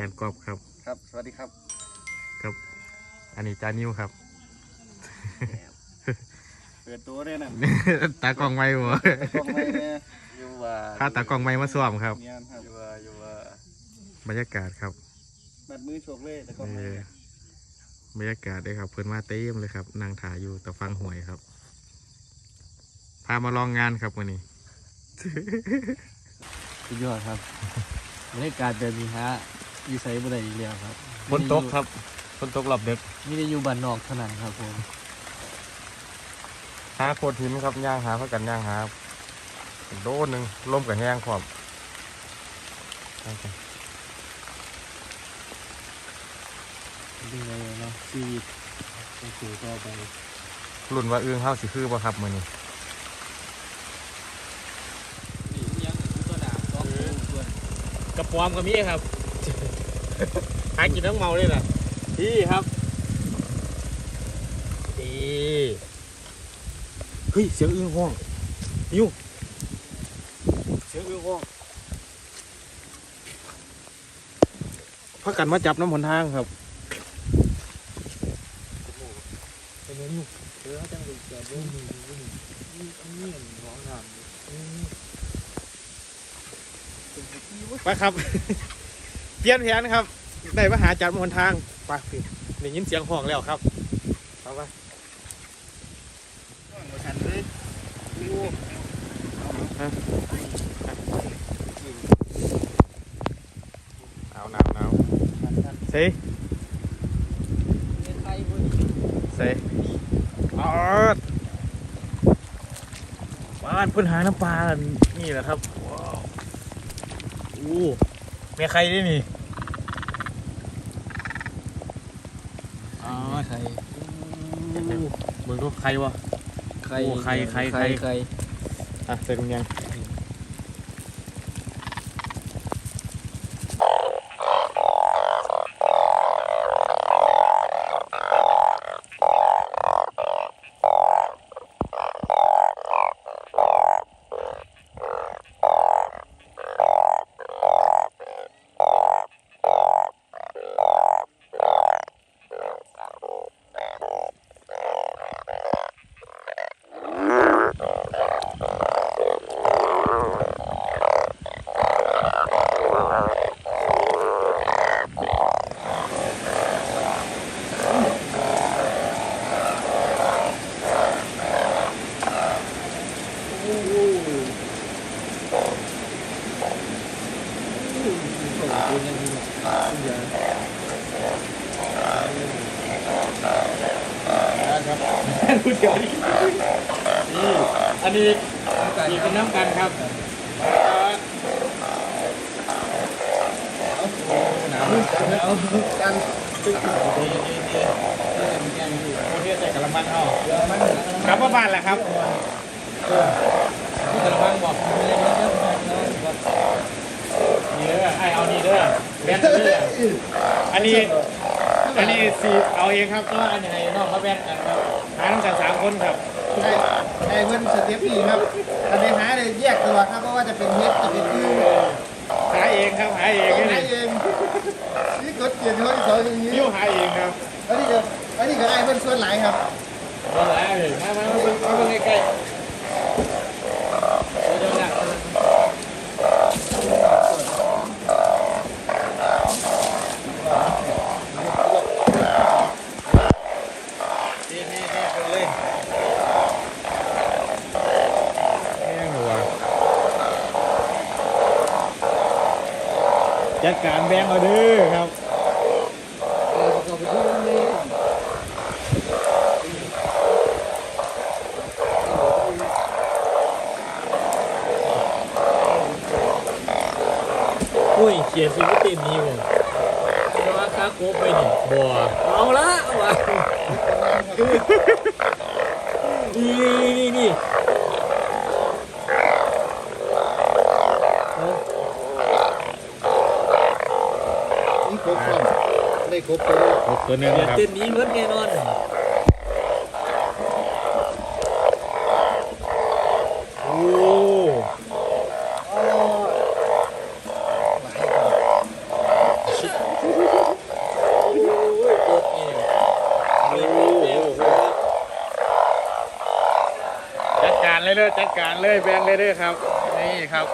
จารย์กอบครับ ครับ สวัสดีครับ ครับ อันนี้จานิวครับ เปิดตัวด้วยนะตากล้องไม้หัวกล้องไม่เนี่ยอยู่ว่าพาตากล้องไม้มาสวมครับ เนียนครับอยู่ว่าอยู่ว่าบรรยากาศครับบัดมือโชกเลยแต่ก็เอไม่อบรรยากาศเลยครับ เพื่อนมาเต็มเลยครับนางถ่ายอยู่แต่ฟังหวยครับ พามาลองงานครับวันนี้ สุดยอดครับบรรยากาศแบบนี้ฮะ อยู่ใส่บ่ได้อีกแล้วครับฝนตกครับฝนตกหลับเด็กมีได้อยู่บ้านนอกเท่านั้นครับผมหาโคตรหินครับย่างหาเพื่อกันย่างหาโดนหนึ่งล่มกับแห้งขอบเอาไปดึงเลยเนาะชีวิตต้องสู่ต่อไปรุ่นว่าเอื้องเฮาสิคือบ่ครับมื้อนี้นี่ยังตัวหนาต้องส่วนกระปอมก็มีครับ หากินทั้งเมาเลยล่ะพี่ครับดีเฮ้ยเสียงอึ้งห้องนิวเสียงอึ้งห้องพักกันมาจับน้ำหนทางครับเป็นไงนิวเออจังเลยเกิดเรื่องนี้นี่นี่นี่ร้องน้ำไปครับ เปลี่ยนแผนครับ ได้มาหาจับน้ำหนทางไปพี่ได้ยินเสียงห้องแล้วครับไปไปเอยู่หนาวหนาวหนาวเซ่ในไทยบนเซ่ออดบ้านพิ่นหาน้ำปลา นี่แหละครับ ว้าว อู้ เมียใครได้นี่อ๋อไข่มึงรู้ใครวะไข่โอ้ไข่ไข่ไข่ไข่อะใส่ถุงยัง เดี๋ยวนี่อันนี้มีเป็นน้ำกันครับหนาวหนาวกันโอเคใส่กระมังเอากลับมาบ้านแหละครับ ที่กระมังบอกไม่ได้ไม่ได้ นี่เด้อไอเอานี่เด้อแบนเด้ ออันนี้ อันนี้สีเอาเองครับก็อันนี้ให้น้องเขาแบ่งกันครับหาต้องกันสามคนครับได้ได้เพื่อนสเต็ปนี่ครับอันนี้หาเลยแยกตัวครับเพราะว่าจะเป็นเฮ็ดจะเป็นอื้อหาเองครับหาเองหานี่เองนี่กดเกียร์เขาที่สองอย่างนี้ยิ้วหาเองครับอันนี้ก็อันนี้ก็ไอ้เพื่อนส่วนหลายครับมาเลยมามามาเบิ่งมา จัดการแบงเอาเด้อครับอุ้ยเขียนฟิลิปปินส์นี่ผมจะว่าค้าโคบไปนี่บัวเอาละว่ะนี่นี่นี่ บก่ได้ครบตัวหกตัวหนึ่งครับ เต้นนี้เหมือนแน่นอนโอ้จัดการเลยเด้อจัดการเลยแบงเลยเด้อครับ นี่ครับ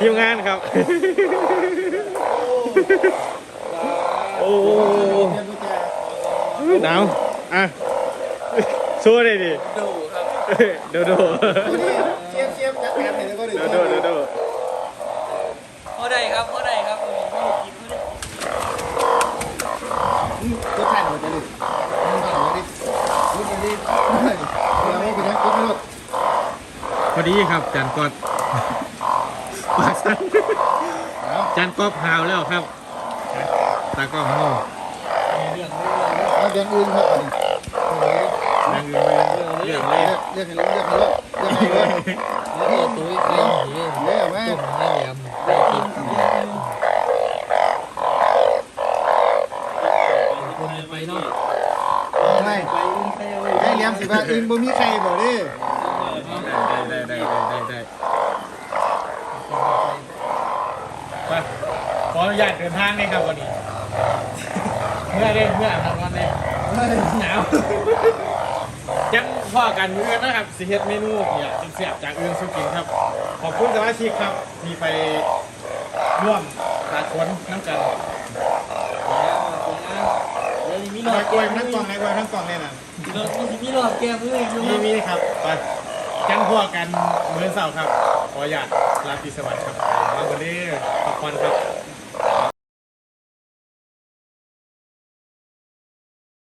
ทีมงานครับ อ้โหเรียนรู้แกหนาวอะสู้เลยดิดูครับดูดูเชียบเชียบจัดการเห็นแล้วก็ดูดูดูดูพ่อใดครับพ่อใดครับไม่ได้กินไม่ได้รสชาติเหมือนกันเลยมันต่างกันดิรู้กันพอดีครับจานกอดปากสั่นจานกอบหาวแล้วครับ ตากล้องเรื่องแล้วเดือนอื่นครับอันนี้นั่งอยู่ไปเรื่องเลยเรียกให้เรียกให้รู้เรียกให้รู้เรื่องตุ้ยไอ้เหี้ยเรียกแม่ต้มให้แหลมได้กินไปเนาะไม่ให้เลี้ยงสิว่าอื่นบ่มีใครบ่เด้ได้ได้ได้ได้ได้ไปขออนุญาตเดินทางนี่ครับวันนี้ เมื่อเด้เมื่อทำวันนี้หนาวยังพ่อกันเมื่อนนะครับสิเฮ็ดเมนูเนี่ยเป็นเสียบจากอื่นสุกินครับ ขอบคุณสมาชิกครับ ที่ไปร่วมสาคนน้ำกันเดี๋ยวนี้มีมีหลหอน่อดยกล้วยทั้งกล่องไหนกล้วยทั้งกล่องเนี่ยนะมีหลอดแก้มด้วยมีมีครับไปจังพวกกันเหมือนเสาร์ครับ ขออนุญาตลาตรีสวัสดิ์ครับมาวันนี้ขอบคุณครับ